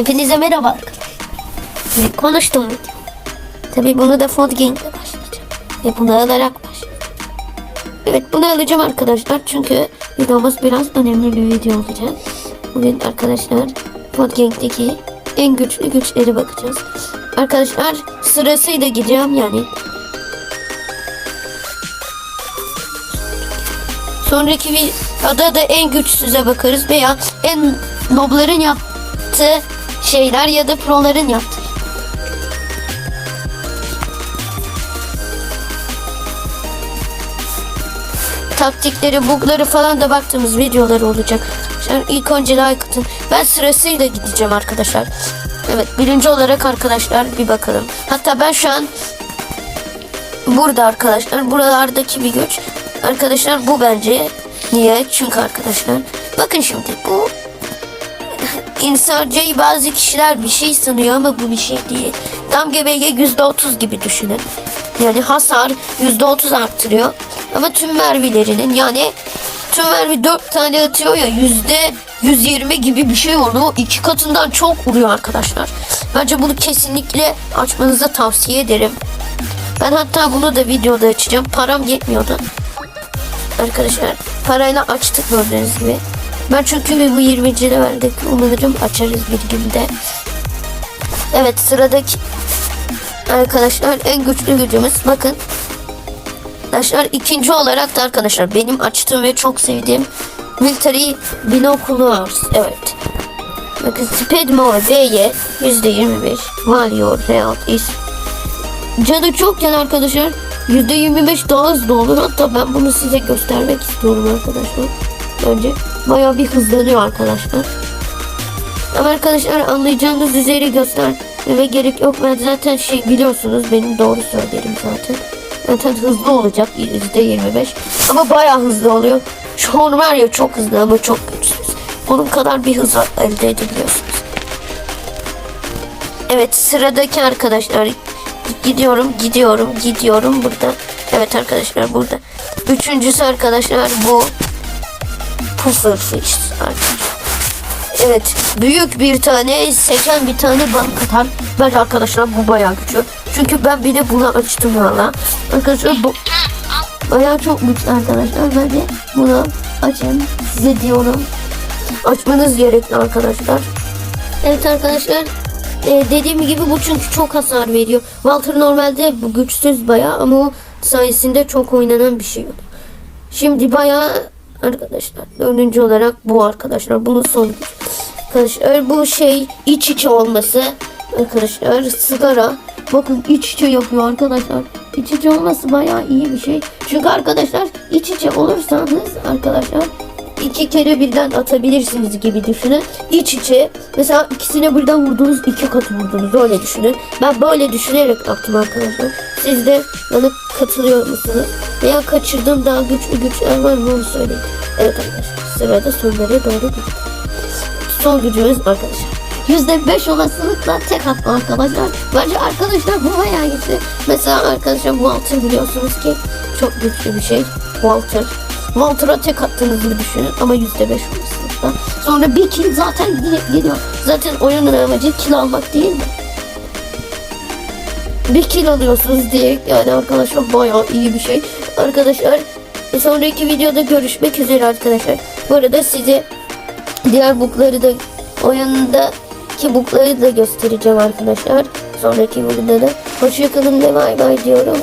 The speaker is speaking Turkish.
Hepinize merhaba. Ve konuştum. Tabii bunu da Font Gang'le başlayacağım. Ve bunu alarak başlayacağım. Evet bunu alacağım arkadaşlar. Çünkü videomuz biraz önemli bir video olacak. Bugün arkadaşlar Font Gang'deki en güçlü güçlere bakacağız. Arkadaşlar sırasıyla gideceğim yani. Sonraki videoda da en güçsüze bakarız veya en nobların yaptığı şeyler ya da proların yaptığı. Taktikleri, bugları falan da baktığımız videolar olacak. Şimdi ilk önce like atın. Ben sırasıyla gideceğim arkadaşlar. Evet birinci olarak arkadaşlar bir bakalım. Hatta ben şu an burada arkadaşlar buralardaki bir güç arkadaşlar bu bence niye çünkü arkadaşlar bakın şimdi bu insancayı bazı kişiler bir şey sanıyor ama bu bir şey değil tam gebege yüzde otuz gibi düşünün yani hasar yüzde otuz arttırıyor ama tüm mermilerinin yani tüm mermi dört tane atıyor ya yüzde 120 gibi bir şey onu iki katından çok vuruyor arkadaşlar. Bence bunu kesinlikle açmanızı tavsiye ederim. Ben hatta bunu da videoda açacağım. Param yetmiyordu. Arkadaşlar parayla açtık gördüğünüz gibi. Ben çünkü bu 20. levelde umarım açarız bir günde. Evet sıradaki arkadaşlar en güçlü gücümüz bakın. Arkadaşlar ikinci olarak da arkadaşlar benim açtığım ve çok sevdiğim Military Binoculars. Evet. Bakın Speed More B'ye %25 Value Real is Canı çok yan arkadaşlar. %25 daha hızlı olur. Hatta ben bunu size göstermek istiyorum arkadaşlar. Önce bayağı bir hızlanıyor arkadaşlar. Ama arkadaşlar anlayacağınız üzere göstermeme gerek yok. Ben zaten şey biliyorsunuz benim doğru söylerim zaten. Zaten hızlı olacak %25. Ama bayağı hızlı oluyor. Şu an var ya çok hızlı ama çok güçsüz. Bunun kadar bir hız elde edebiliyorsunuz. Evet sıradaki arkadaşlar gidiyorum gidiyorum gidiyorum burada. Evet arkadaşlar burada. Üçüncüsü arkadaşlar bu Pufferfish arkadaşlar. Evet büyük bir tane seken bir tane balık atar. Bence arkadaşlar bu bayağı güçlü. Çünkü ben bile bunu açtım valla. Arkadaşlar bu bayağı çok güçlü arkadaşlar. Bence bunu açın size diyorum. Açmanız gerekli arkadaşlar. Evet arkadaşlar e, dediğim gibi bu çünkü çok hasar veriyor. Walter normalde bu güçsüz bayağı ama o sayesinde çok oynanan bir şey. Şimdi bayağı arkadaşlar dördüncü olarak bu arkadaşlar bunun son. Arkadaşlar bu şey iç içe olması arkadaşlar sigara bakın iç içe yapıyor arkadaşlar. İç içe olması bayağı iyi bir şey. Çünkü arkadaşlar iç içe olursanız arkadaşlar iki kere birden atabilirsiniz gibi düşünün. İç içe mesela ikisine birden vurdunuz iki katı vurdunuz öyle düşünün. Ben böyle düşünerek yaptım arkadaşlar. Siz de bana katılıyor musunuz? Veya kaçırdığım daha güçlü güçler var mı onu söyleyin. Evet arkadaşlar sırada sonlara doğru gidiyor. Son gücümüz arkadaşlar. %5 olasılıkla tek atma arkadaşlar. Bence arkadaşlar bu bayağı güçlü. Mesela arkadaşlar Walter biliyorsunuz ki çok güçlü bir şey. Walter. Walter'a tek attığınızı düşünün ama %5 olasılıkla. Sonra bir kill zaten direkt geliyor. Zaten oyunun amacı kill almak değil mi? Bir kill alıyorsunuz direkt yani arkadaşlar bayağı iyi bir şey. Arkadaşlar sonraki videoda görüşmek üzere arkadaşlar. Bu arada size diğer bukları da oyundaki bukları da göstereceğim arkadaşlar. Sonraki videoda. Hoşçakalın ve bay bay diyorum.